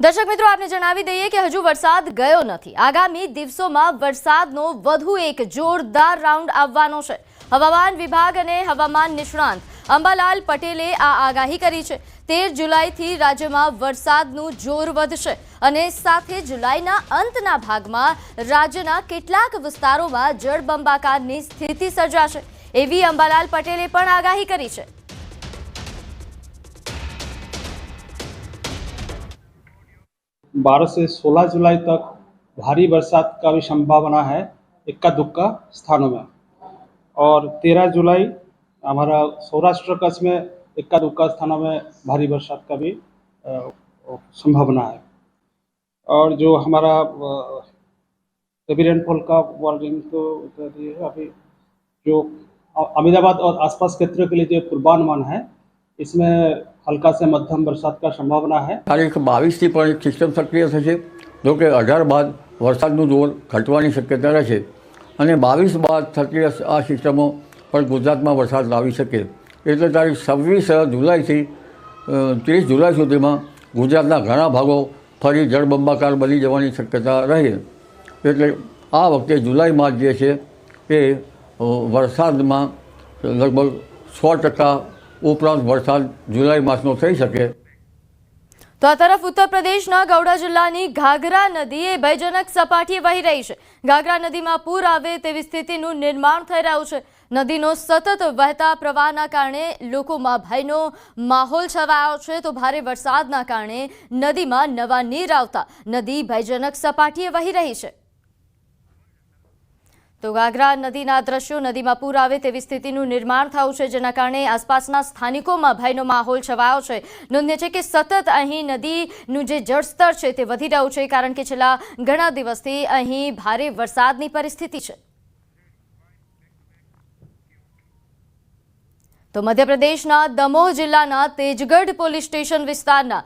દર્શક મિત્રો, આપને જણાવી દઈએ કે હજુ વરસાદ ગયો નથી. આગામી દિવસોમાં વરસાદનો વધુ એક જોરદાર રાઉન્ડ આવવાનો છે. હવામાન વિભાગ અને હવામાન નિષ્ણાંત અંબાલાલ પટેલે આ આગાહી કરી છે. તેર જુલાઈથી રાજ્યમાં વરસાદનું જોર વધશે અને સાથે જુલાઈના અંતના ભાગમાં રાજ્યના કેટલાક વિસ્તારોમાં જળબંબાકારની સ્થિતિ સર્જાશે. એવી અંબાલાલ પટેલે પણ આગાહી કરી છે. बारह से सोलह जुलाई तक भारी बरसात का भी संभावना है इक्का दुक्का स्थानों में। और तेरह जुलाई हमारा सौराष्ट्र कच्छ में इक्का दुक्का स्थानों में भारी बरसात का भी संभावना है। और जो हमारा हेवी रेनफॉल का वार्निंग तो अभी जो अहमदाबाद और आसपास क्षेत्रों के लिए जो पूर्वानुमान है, इसमें હલકા સે મધ્યમ વરસાદ કા સંભાવના હૈ તારીખ બાવીસથી પણ એક સિસ્ટમ સક્રિય થશે, જો કે અઢાર બાદ વરસાદનું જોર ઘટવાની શક્યતા રહેશે. અને બાવીસ બાદ થતી આ સિસ્ટમો પણ ગુજરાતમાં વરસાદ લાવી શકે. એટલે તારીખ છવ્વીસ જુલાઈથી ત્રીસ જુલાઈ સુધીમાં ગુજરાતના ઘણા ભાગો ફરી જળબંબાકાર બની જવાની શક્યતા રહે. એટલે આ વખતે જુલાઈ માસ જે છે એ વરસાદમાં લગભગ સો ટકા ઉપરાંત વરસાદ જુલાઈ માસનો થઈ શકે. તો આ તરફ ઉત્તર પ્રદેશના ગૌડા જિલ્લાની ઘાઘરા નદી એ ભયજનક સપાટીએ વહી રહી છે. ઘાઘરા નદીમાં પૂર આવે તેવી સ્થિતિનું નિર્માણ થઈ રહ્યું છે. નદીનો સતત વહેતા પ્રવાહના કારણે લોકોમાં ભયનો માહોલ છવાયો છે. તો ભારે વરસાદના કારણે નદીમાં નવા નીર આવતા નદી ભયજનક સપાટીએ વહી રહી છે. તો ગાગરા નદીના દ્રશ્યો નદીમાં પૂર આવે તેવી સ્થિતિનું નિર્માણ થયું છે, જેના કારણે આસપાસના સ્થાનિકોમાં ભયનો માહોલ છવાયો છે. નોંધ્ય છે કે સતત અહીં નદીનું જે જળસ્તર છે તે વધી રહ્યું છે, કારણ કે છેલ્લા ઘણા દિવસથી અહીં ભારે વરસાદની પરિસ્થિતિ છે. તો મધ્યપ્રદેશના દમોહ જિલ્લાના તેજગઢ પોલીસ સ્ટેશન વિસ્તારના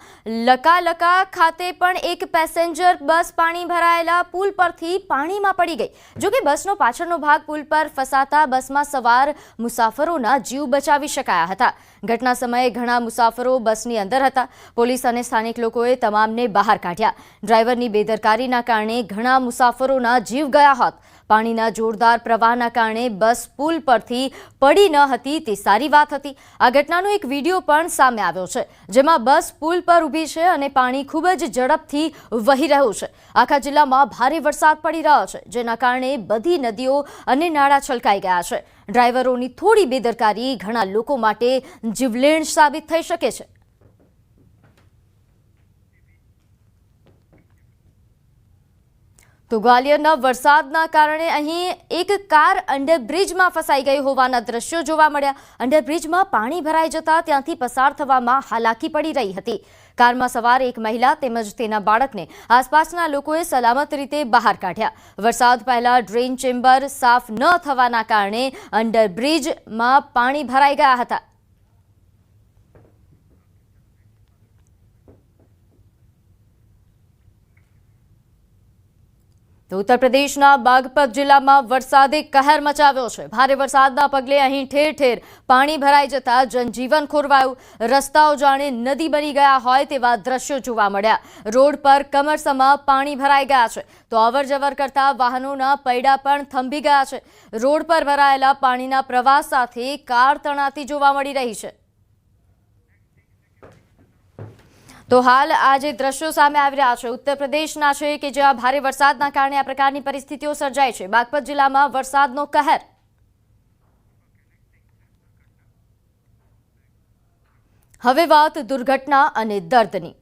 લકાલકા ખાતે પણ એક પેસેન્જર બસ પાણી ભરાયેલા પુલ પરથી પાણીમાં પડી ગઈ. જોકે બસનો પાછળનો ભાગ પુલ પર ફસાતા બસમાં સવાર મુસાફરોના જીવ બચાવી શકાયા હતા. ઘટના સમયે ઘણા મુસાફરો બસની અંદર હતા. પોલીસ અને સ્થાનિક લોકોએ તમામને બહાર કાઢ્યા. ડ્રાઈવરની બેદરકારીના કારણે ઘણા મુસાફરોના જીવ ગયા હોત. પાણીના જોરદાર પ્રવાહના કારણે બસ પુલ પરથી પડી ન હતી તે સારી વાત હતી. આ ઘટનાનો એક વીડિયો પણ સામે આવ્યો છે, જેમાં બસ પુલ પર ઊભી છે અને પાણી ખૂબ જ ઝડપથી વહી રહ્યું છે. આખા જિલ્લામાં ભારે વરસાદ પડી રહ્યો છે, જેના કારણે બધી નદીઓ અને નાળા છલકાઈ ગયા છે. ડ્રાઈવરોની થોડી બેદરકારી ઘણા લોકો માટે જીવલેણ સાબિત થઈ શકે છે. તો ગ્વાલિયરના વરસાદના કારણે અહીં એક કાર અંડરબ્રિજમાં ફસાઈ ગઈ હોવાના દ્રશ્યો જોવા મળ્યા. અંડરબ્રિજમાં પાણી ભરાઈ જતા ત્યાંથી પસાર થવામાં હાલાકી પડી રહી હતી. કારમાં સવાર એક મહિલા તેમજ તેના બાળકને આસપાસના લોકોએ સલામત રીતે બહાર કાઢ્યા. વરસાદ પહેલા ડ્રેન ચેમ્બર સાફ ન થવાના કારણે અંડરબ્રિજમાં પાણી ભરાઈ ગયા હતા. તો ઉત્તર પ્રદેશના બાગપત જિલ્લામાં વરસાદે કહેર મચાવ્યો છે. ભારે વરસાદના પગલે અહીં ઠેર ઠેર પાણી ભરાઈ જતા જનજીવન ખોરવાયું. રસ્તાઓ જાણે નદી બની ગયા હોય તેવા દ્રશ્યો જોવા મળ્યા. રોડ પર કમરસમાં પાણી ભરાઈ ગયા છે. તો અવર જવર કરતા વાહનોના પૈડા પણ થંભી ગયા છે. રોડ પર ભરાયેલા પાણીના પ્રવાહ સાથે કાર તણાતી જોવા મળી રહી છે. તો હાલ આ જે દ્રશ્યો સામે આવી રહ્યા છે. ઉત્તર પ્રદેશના છે કે જ્યાં ભારે વરસાદના કારણે આ પ્રકારની પરિસ્થિતિઓ સર્જાય છે. બાગપત જિલ્લામાં વરસાદનો કહેર. હવે વાત દુર્ઘટના અને દર્દની.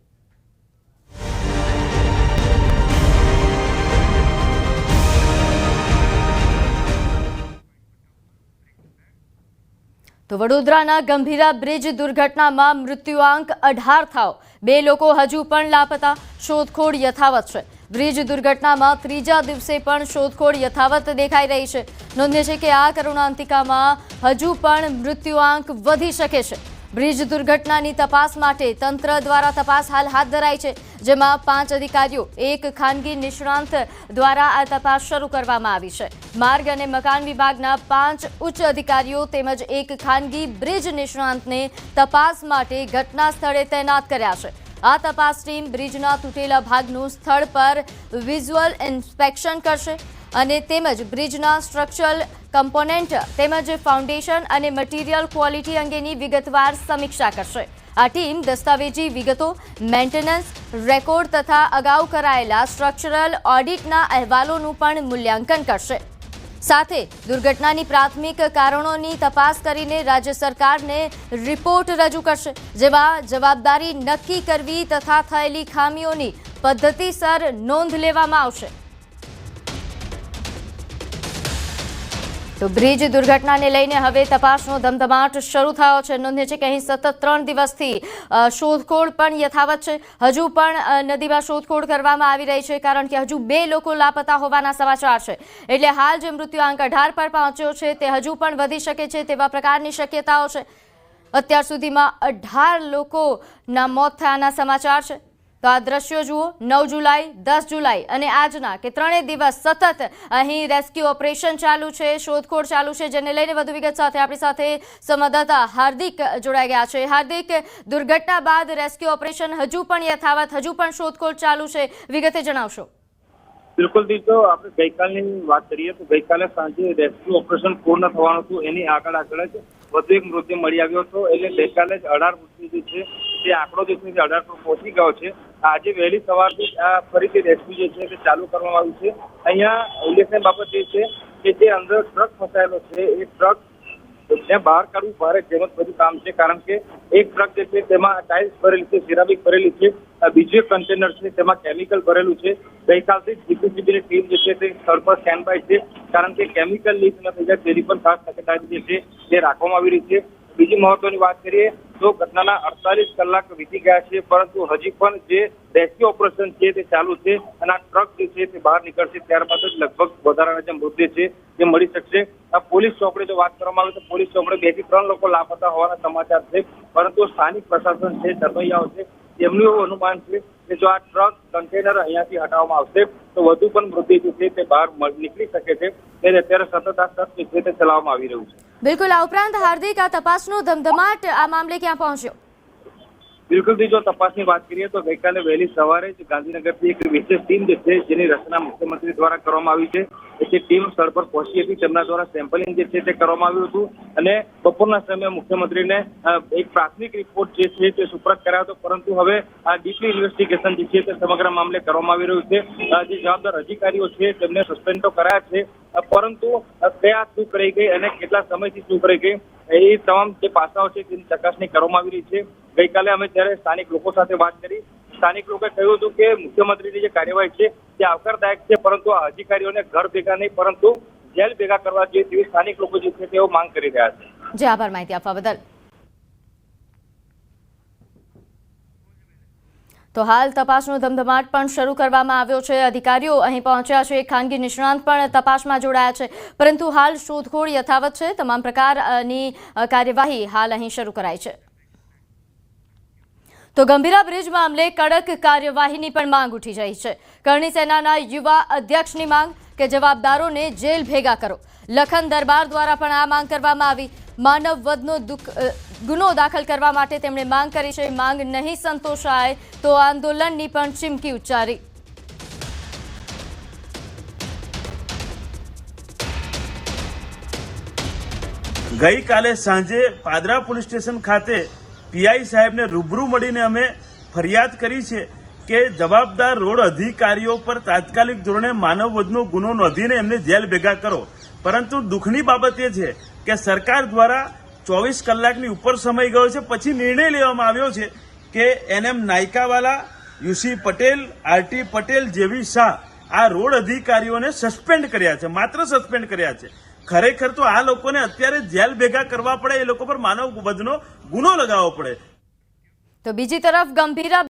વડોદરાના ગંભીરા બ્રિજ દુર્ઘટનામાં મૃત્યુઆંક અઢાર થાવ બે લોકો હજુ પણ લાપતા. શોધખોળ યથાવત છે. બ્રિજ દુર્ઘટનામાં ત્રીજા દિવસે પણ શોધખોળ યથાવત દેખાઈ રહી છે. નોંધ્ય છે કે આ કરુણાંતિકામાં હજુ પણ મૃત્યુઆંક વધી શકે છે. બ્રિજ દુર્ઘટનાની તપાસ માટે તંત્ર દ્વારા તપાસ હાલ હાથ ધરાઈ છે, જેમાં પાંચ અધિકારીઓ, એક ખાનગી નિષ્ણાંત દ્વારા આ તપાસ શરૂ કરવામાં આવી છે. માર્ગ અને મકાન વિભાગના પાંચ ઉચ્ચ અધિકારીઓ તેમજ એક ખાનગી બ્રિજ નિષ્ણાંતને તપાસ માટે ઘટના સ્થળે તૈનાત કર્યા છે. આ તપાસ ટીમ બ્રિજના તૂટેલા ભાગનું સ્થળ પર વિઝ્યુઅલ ઇન્સ્પેક્શન કરશે. અને તેમજ બ્રિજના સ્ટ્રક્ચરલ કમ્પોનેન્ટ તેમજ ફાઉન્ડેશન અને મટીરીયલ ક્વોલિટી અંગેની વિગતવાર સમીક્ષા કરશે. આ ટીમ દસ્તાવેજી વિગતો મેન્ટેનન્સ રેકોર્ડ તથા અગાઉ કરાયેલા સ્ટ્રક્ચરલ ઓડિટના અહેવાલોનું પણ મૂલ્યાંકન કરશે. સાથે દુર્ઘટનાની પ્રાથમિક કારણોની તપાસ કરીને રાજ્ય સરકારને રિપોર્ટ રજૂ કરશે, જેમાં જવાબદારી નક્કી કરવી તથા થયેલી ખામીઓની પદ્ધતિસર નોંધ લેવામાં આવશે. તો બ્રિજ દુર્ઘટનાને લઈને હવે તપાસનો ધમધમાટ શરૂ થયો છે. નોંધે છે કે અહીં સતત ત્રણ દિવસથી શોધખોળ પણ યથાવત છે. હજુ પણ નદીમાં શોધખોળ કરવામાં આવી રહી છે કારણ કે હજુ બે લોકો લાપતા હોવાના સમાચાર છે. એટલે હાલ જે મૃત્યુઆંક અઢાર પર પહોંચ્યો છે તે હજુ પણ વધી શકે છે તેવા પ્રકારની શક્યતાઓ છે. અત્યાર સુધીમાં અઢાર લોકોના મોત થયાના સમાચાર છે. તો આ દ્રશ્યો જુઓ, નવ જુલાઈ, દસ જુલાઈ અને આજના કે ત્રણેય દિવસ સતત અહીં રેસ્ક્યુ ઓપરેશન ચાલુ છે, શોધખોળ ચાલુ છે, જેને લઈને વધુ વિગત સાથે આપણી સાથે સંવાદદાતા હાર્દિક જોડાઈ ગયા છે. હાર્દિક, દુર્ઘટના બાદ રેસ્ક્યુ ઓપરેશન હજુ પણ યથાવત, હજુ પણ શોધખોળ ચાલુ છે. વિગતે જણાવશો. બિલકુલ દીજો આપણે ગઈકાલની વાત કરીએ તો ગઈકાલે સાંજે રેસ્ક્યુ ઓપરેશન પૂર્ણ થવાનું હતું, એની આગળ આગળ જ વધુ એક મૃત્યુ મળી આવ્યો હતો. એટલે ગઈકાલે જ અઢાર મૃત્યુ જે છે, તે આંકડો જે છે અઢાર પહોંચી ગયો છે. આજે વહેલી સવારથી આ ફરીથી રેસ્ક્યુ જે છે તે ચાલુ કરવામાં આવ્યું છે. અહીંયા ઉલ્લેખનીય બાબત એ છે કે જે અંદર ટ્રક ફસાયેલો છે, એ ટ્રક ને બહાર કાઢવું ભારે જેમત બધું કામ છે. કારણ કે એક ટ્રક જે છે તેમાં ટાઇલ્સ ભરેલી છે, સિરામિક ભરેલી છે બીજું એક કન્ટેનર છે, તેમાં કેમિકલ ભરેલું છે. ગઈકાલથી જીપીસીબીની ટીમ જે છે તે સ્થળ પર સ્ટેન્ડ બાય છે. કારણ કે કેમિકલ લીક ન થઈ જાય તેની પણ ખાસ તકેદારી જે છે તે રાખવામાં આવી રહી છે. બીજી મહત્વની વાત કરીએ તો ઘટનાના અડતાલીસ કલાક વીતી ગયા છે, પરંતુ હજી પણ જે રેસ્ક્યુ ઓપરેશન છે તે ચાલુ છે અને આ ટ્રક જે છે તે બહાર નીકળશે, ત્યારબાદ જ લગભગ વધારાના જે મૃતદેહ છે તે મળી શકશે. આ પોલીસ ચોપડે જો વાત કરવામાં આવે તો પોલીસ ચોકડી બેથી ત્રણ લોકો લાપતા હોવાના સમાચાર છે, પરંતુ સ્થાનિક પ્રશાસન છે તરવૈયાઓ છે, તેમનું એવું અનુમાન છે કે જો આ ટ્રક કન્ટેનર અહીંયાથી હટાવવામાં આવશે, તો વધુ પણ જે છે તે બહાર નીકળી શકે છે. ત્યારે અત્યારે સતત આ સર્ચ જે છે તે ચલાવવામાં આવી રહ્યું છે. બિલકુલ, આ ઉપરાંત હાર્દિક આ તપાસનો ધમધમાટ આ મામલે ક્યાં પહોંચ્યો? બિલકુલથી જો તપાસની વાત કરીએ તો ગઈકાલે વહેલી સવારે જ ગાંધીનગરથી એક વિશેષ ટીમ જે છે, જેની રચના મુખ્યમંત્રી દ્વારા કરવામાં આવી છે. એ ટીમ સ્થળ પર પહોંચી હતી. તેમના દ્વારા સેમ્પલિંગ જે છે તે કરવામાં આવ્યું હતું. અને બપોરના સમયે મુખ્યમંત્રીને એક પ્રાથમિક રિપોર્ટ જે છે તે સુપ્રત કરાયો હતો. પરંતુ હવે આ ડીપલી ઇન્વેસ્ટિગેશન જે છે તે સમગ્ર મામલે કરવામાં આવી રહ્યું છે. જે જવાબદાર અધિકારીઓ છે તેમને સસ્પેન્ડ તો કરાયા છે. પરંતુ કયા ચૂક રહી ગઈ અને કેટલા સમયથી ચૂક રહી ગઈ, એ તમામ જે પાસાઓ છે તેની ચકાસણી કરવામાં આવી રહી છે. ગઈકાલે અમે જ્યારે સ્થાનિક લોકો સાથે વાત કરી. સ્થાનિક લોકોએ કહ્યું હતું કે મુખ્યમંત્રીની જે કાર્યવાહી છે તે આવકારદાયક છે, પરંતુ આ અધિકારીઓને ઘર ભેગા નહીં, પરંતુ જેલ ભેગા કરવા જોઈએ તેવી સ્થાનિક લોકો જે છે તેઓ માંગ કરી રહ્યા છે. જે આભાર માહિતી આપવા બદલ. તો હાલ તપાસનો ધમધમાટ પણ શરૂ કરવામાં આવ્યો છે. અધિકારીઓ અહીં પહોંચ્યા છે. ખાનગી નિષ્ણાંત પણ તપાસમાં જોડાયા છે. પરંતુ હાલ શોધખોળ યથાવત છે. તમામ પ્રકારની કાર્યવાહી હાલ અહીં શરૂ કરાઈ છે. તો ગંભીરા બ્રિજ મામલે કડક કાર્યવાહીની પણ માંગ ઉઠી રહી છે. કરણી સેનાના યુવા અધ્યક્ષની માંગ કે જવાબદારોને જેલ ભેગા કરો. લખન દરબાર દ્વારા પણ આ માંગ કરવામાં આવી. માનવ વધનો ગુનો દાખલ કરવા માટે તેમણે માંગ કરી છે. માંગ નહીં સંતોષાય તો આંદોલનની પણ ચીમકી ઉચ્ચારી. ગઈકાલે સાંજે પાદરા પોલીસ સ્ટેશન ખાતે પીઆઈ સાહેબને રૂબરૂ મળીને અમે ફરિયાદ કરી છે કે જવાબદાર રોડ અધિકારીઓ પર તાત્કાલિક ધોરણે માનવવધનો ગુનો નોંધીને એમને જેલ ભેગા કરો. પરંતુ દુઃખની બાબત એ છે કે સરકાર દ્વારા ચોવીસ કલાકની ઉપર સમય ગયો છે, પછી નિર્ણય લેવામાં આવ્યો છે કે NM Nayakawala, UC Patel, RT Patel જેવી શાહ આ રોડ અધિકારીઓને સસ્પેન્ડ કર્યા છે, માત્ર સસ્પેન્ડ કર્યા છે. ખરેખર તો આ લોકોને અત્યારે જેલ ભેગા કરવા પડે એ લોકો પર માનવ વધનો ગુનો લગાવવો પડે. તો બીજી તરફ ગંભીરા